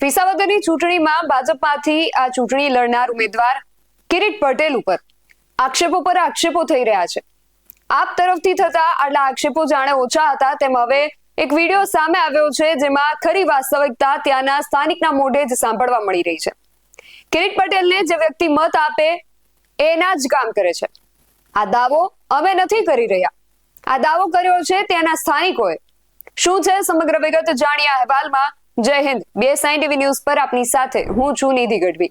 વિસાવદરની ચૂંટણીમાં ભાજપમાંથી આ ચૂંટણી લડનાર ઉમેદવાર કિરીટ પટેલ ઉપર આક્ષેપો પર આક્ષેપો થઈ રહ્યા છે. આપ તરફથી થતા આટલા આક્ષેપો જાણે ઓછા હતા, તેમ હવે એક વીડિયો સામે આવ્યો છે, જેમાં ખરી વાસ્તવિકતા ત્યાંના સ્થાનિકના મોઢે જ સાંભળવા મળી રહી છે. કિરીટ પટેલને જે વ્યક્તિ મત આપે, એના જ કામ કરે છે. આ દાવો અમે નથી કરી રહ્યા. આ દાવો કર્યો છે ત્યાંના સ્થાનિકોએ. શું છે સમગ્ર વિગત? જાણીએ અહેવાલમાં જય હિન્દ. બીએસઆઈ ટીવી ન્યૂઝ પર આપની સાથે હું છું નિધિ ગઢવી.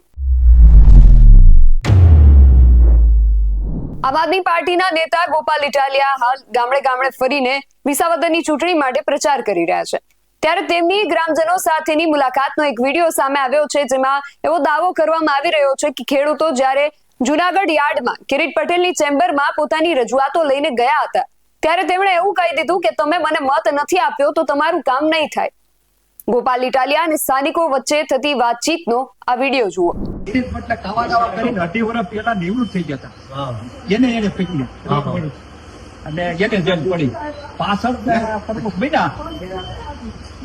આમ આદમી પાર્ટીના નેતા ગોપાલ ઇટાલિયા હાલ ગામડે ગામડે ફરીને વિસાવદરની ચૂંટણી માટે પ્રચાર કરી રહ્યા છે. ત્યારે તેમની ગ્રામજનો સાથેની મુલાકાતનો એક વીડિયો સામે આવ્યો છે, જેમાં એવો દાવો કરવામાં આવી રહ્યો છે કે ખેડૂતો જ્યારે જુનાગઢ યાર્ડમાં કિરીટ પટેલની ચેમ્બરમાં પોતાની રજૂઆતો લઈને ગયા હતા, ત્યારે તેમણે એવું કહી દીધું કે તમે મને મત નથી આપ્યો તો તમારું કામ નહીં થાય. ગોપાલ ઇટાલિયા અને સ્થાનિકો વચ્ચે થતી વાતચીતનો આ વીડિયો જુઓ. એટલે ખાવા દાવા કરીને અઢી વર્ષ પહેલા નિવૃત્ત થઈ ગયા હતા. એને એને પીકલી અને એને જેલ પડી. પાછળ પ્રમુખ બન્યા.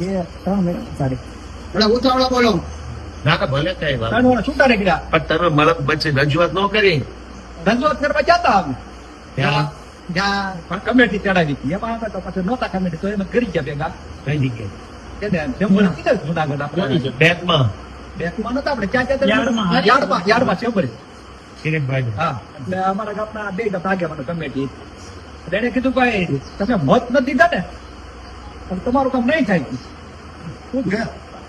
એ ત્રણ મહિના સાડી ઉતાવળા બોલો. ના ભલે થાય વાત. ત્રણ વર્ષ છૂટા નીકળ્યા. પણ તમે મારા પછી રજૂઆત ન કરી. રજૂઆત કરવા જતા અમે. ત્યાં? કમેટી પણ કમિટી ચડાવી હતી. એમાં તો પછી નહોતા કમેટી તો એમ કરી ગયા ભેગા. કઈ જગ્યાએ? બેંકમાં. બેંકમાં નહોતા આપણે. ક્યાં ક્યાં યાર્ડમાં. યાર્ડમાં. ચેમ્બરે હા. એટલે અમારા ગામના બે ગામ આગેવાનો કમિટી એટલે એને કીધું ભાઈ તમે મત નથી દીધા ને? પણ તમારું કામ નહીં થાય. શું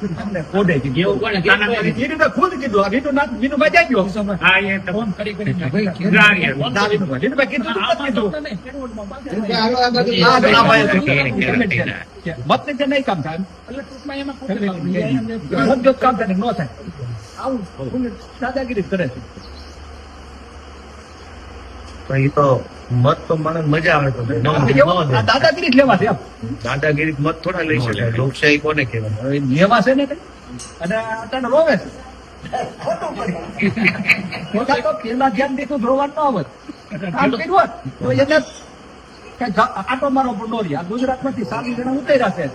છે? અમને કોડે કીધું. એવું કોને કીધું? એ રીતે ખુદ કીધું આ વિનુભાઈ જાય ગયો હા એ ફોન કરી કરીને ના, યાર. ના, વિનુભાઈ વિનુભાઈ કીધું તું નથી કીધું હાલો આ બાજુ હા, આ આ ભાઈ કે- કીધું. કે- કમિટી છે. કે મત નીચે નહીં કામ થાય એટલે ટૂંકમાં એમાં કોઈ મત જો કામ થાય ન થાય આવું દાદાગીરી કરે છે તો મત તો મને મજા આવે તો. દાદાગીરી જ લેવા છે એમ? દાદાગીરી મત થોડા લઈ શકાય લોકશાહી કોને કહેવાય? નિયમ લેવા છે ને કઈ? અને અત્યારે રોવે છે? પેલા ધ્યાન દીધું ધ્રોવાનું ન આવત. કામ કર્યું તો એને જા- આટો મારો આ ગુજરાતમાંથી સાત જણા ઉતર્યા છે.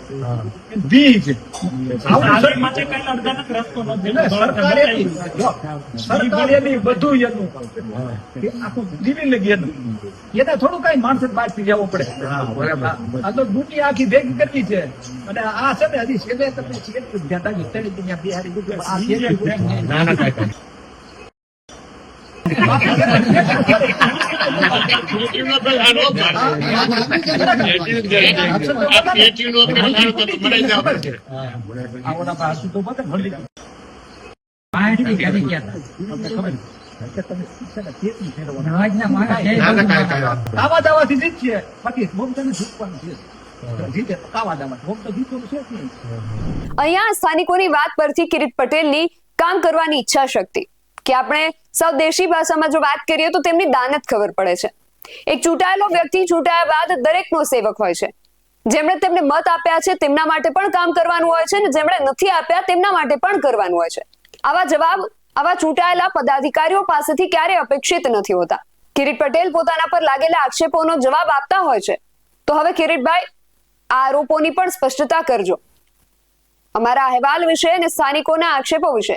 બીજ. સરકાર બધું એનું આખું દિલ્હી લગી એનું. એને થોડું કઈ માણસો બહાર જવું પડે. આ તો દુનિયા આખી ભેગી કરવી છે. અને આ છે ને હજી છેલ્લે તમે છેલ્લે ધ્યાન રાખજો. તેની દુનિયા બિહારી ના ના અહીંયા સ્થાનિકોની વાત પરથી કિરીટ પટેલની કામ કરવાની ઈચ્છા શક્તિ. કે આપણે સૌ દેશી ભાષામાં જો વાત કરીએ તો તેમની દાનત ખબર પડે છે. એક ચૂંટાયેલો વ્યક્તિ ચૂંટાયા બાદ દરેકનો સેવક હોય છે. જેમણે તેમને મત આપ્યા છે તેમના માટે પણ કામ કરવાનું હોય છે ને જેમણે નથી આપ્યા તેમના માટે પણ કરવાનું હોય છે. આવા જવાબ, આવા ચૂંટાયેલા પદાધિકારીઓ પાસેથી ક્યારે અપેક્ષિત નથી હોતા. કિરીટ પટેલ પોતાના પર લાગેલા આક્ષેપોનો જવાબ આપતા હોય છે. તો હવે કિરીટભાઈ, આ આરોપોની પણ સ્પષ્ટતા કરજો. અમારા અહેવાલ વિશે અને સ્થાનિકોના આક્ષેપો વિશે.